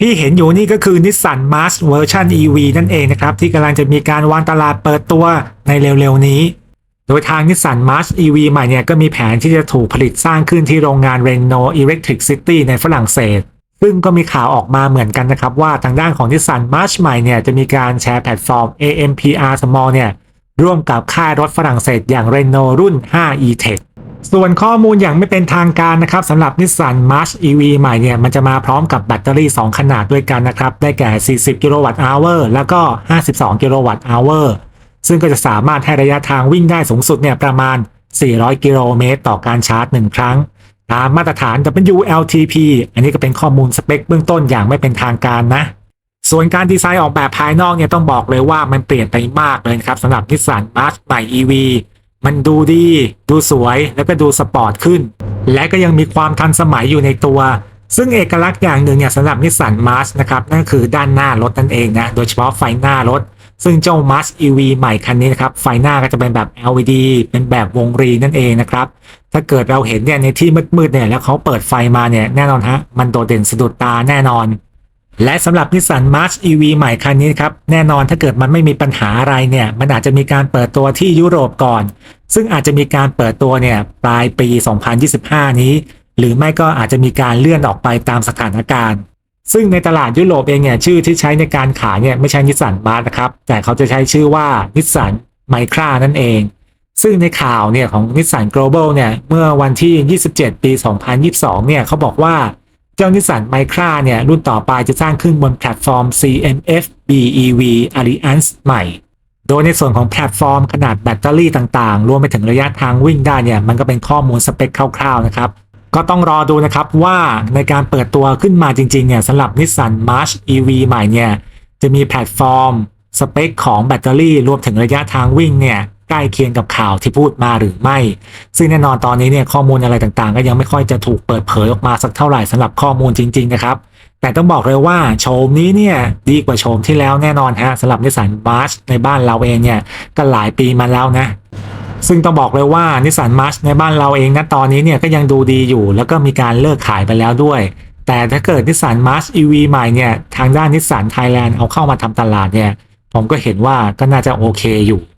ที่เห็นอยู่นี่ก็คือ Nissan March เวอร์ชัน EV นั่นเองนะครับ ที่กำลังจะมีการวางตลาดเปิดตัวในเร็วๆนี้ โดยทาง Nissan March EV ใหม่เนี่ยก็มีแผนที่จะถูกผลิตสร้างขึ้นที่โรงงาน Renault Electric City ในฝรั่งเศส ซึ่งก็มีข่าวออกมาเหมือนกันนะครับ ว่าทางด้านของ Nissan March ใหม่เนี่ยจะมีการแชร์แพลตฟอร์ม AMPR Small เนี่ยร่วมกับค่ายรถฝรั่งเศสอย่าง Renault รุ่น 5 E-Tech ส่วนข้อมูลอย่างไม่เป็นทางการนะครับสำหรับ Nissan March EV ใหม่เนี่ย มันจะมาพร้อมกับแบตเตอรี่ 2 ขนาดด้วยกันนะครับ ได้แก่ 40 กิโลวัตต์อเวอร์แล้วก็ 52 กิโลวัตต์อเวอร์ซึ่งก็จะสามารถให้ระยะทางวิ่งได้สูงสุดเนี่ยประมาณ 400 กิโลเมตรต่อการชาร์จ 1 ครั้ง ตามมาตรฐาน WLTP อันนี้ก็เป็นข้อมูลสเปคเบื้องต้นอย่างไม่เป็นทางการนะ ส่วนการดีไซน์ออกแบบภายนอกเนี่ยต้องบอกเลยว่ามันเปลี่ยนไปมากเลยครับสำหรับ Nissan March ใหม่ EV มันดูดี ดูสวยแล้วก็ดูสปอร์ตขึ้น และก็ยังมีความทันสมัยอยู่ในตัว ซึ่งเอกลักษณ์อย่างหนึ่งเนี่ยสำหรับ Nissan March นะครับนั่นคือด้านหน้ารถนั่นเองนะโดยเฉพาะไฟหน้ารถ ซึ่งเจ้า March EV ใหม่คันนี้นะครับไฟหน้าก็จะเป็นแบบ LED เป็นแบบวงรีนั่นเองนะครับถ้าเกิดเราเห็นเนี่ยในที่มืดๆเนี่ยแล้วเขาเปิดไฟมาเนี่ยแน่นอนฮะมันโดดเด่นสะดุดตาแน่นอน และสำหรับ Nissan March EV ใหม่คันนี้ครับ แน่นอนถ้าเกิดมันไม่มีปัญหาอะไรเนี่ย มันอาจจะมีการเปิดตัวที่ยุโรปก่อน ซึ่งอาจจะมีการเปิดตัวเนี่ยปลายปี 2025 นี้ หรือไม่ก็อาจจะมีการเลื่อนออกไปตามสถานการณ์ ซึ่งในตลาดยุโรปเองเนี่ยชื่อที่ใช้ในการขายเนี่ยไม่ใช่ Nissan March นะครับ แต่เขาจะใช้ชื่อว่า Nissan Micra นั่นเอง ซึ่งในข่าวเนี่ยของ Nissan Global เนี่ยเมื่อวันที่ 27 ปี 2022 เนี่ยเขาบอกว่า เจ้านิสสันไมคราเนี่ยรุ่นต่อไปจะสร้างขึ้นบนแพลตฟอร์ม CMF BEV Alliance ใหม่ โดยในส่วนของแพลตฟอร์มขนาดแบตเตอรี่ต่างๆ รวมไปถึงระยะทางวิ่งได้เนี่ยมันก็เป็นข้อมูลสเปคคร่าวๆนะครับก็ต้องรอดูนะครับว่าในการเปิดตัวขึ้นมาจริงๆเนี่ยสำหรับ Nissan March EV ใหม่เนี่ยจะมีแพลตฟอร์ม สเปคของแบตเตอรี่รวมถึงระยะทางวิ่งเนี่ย ใกล้เคียงกับข่าวที่พูดมาหรือไม่ ซึ่งแน่นอนตอนนี้เนี่ยข้อมูลอะไรต่างๆ ก็ยังไม่ค่อยจะถูกเปิดเผยออกมาสักเท่าไหร่สำหรับข้อมูลจริง ๆ นะครับ แต่ต้องบอกเลยว่าโฉมนี้เนี่ยดีกว่าโฉมที่แล้วแน่นอนฮะสำหรับนิสสันมาร์ชในบ้านเราเองเนี่ยก็หลายปีมาแล้วนะซึ่งต้องบอกเลยว่านิสสันมาร์ชในบ้านเราเองนะตอนนี้เนี่ยก็ยังดูดีอยู่ แล้วก็มีการเลิกขายไปแล้วด้วย แต่ถ้าเกิดนิสสันมาร์ช EV ใหม่เนี่ยทางด้านนิสสันไทยแลนด์เอาเข้ามาทำตลาดเนี่ยผมก็เห็นว่าก็น่าจะโอเคอยู่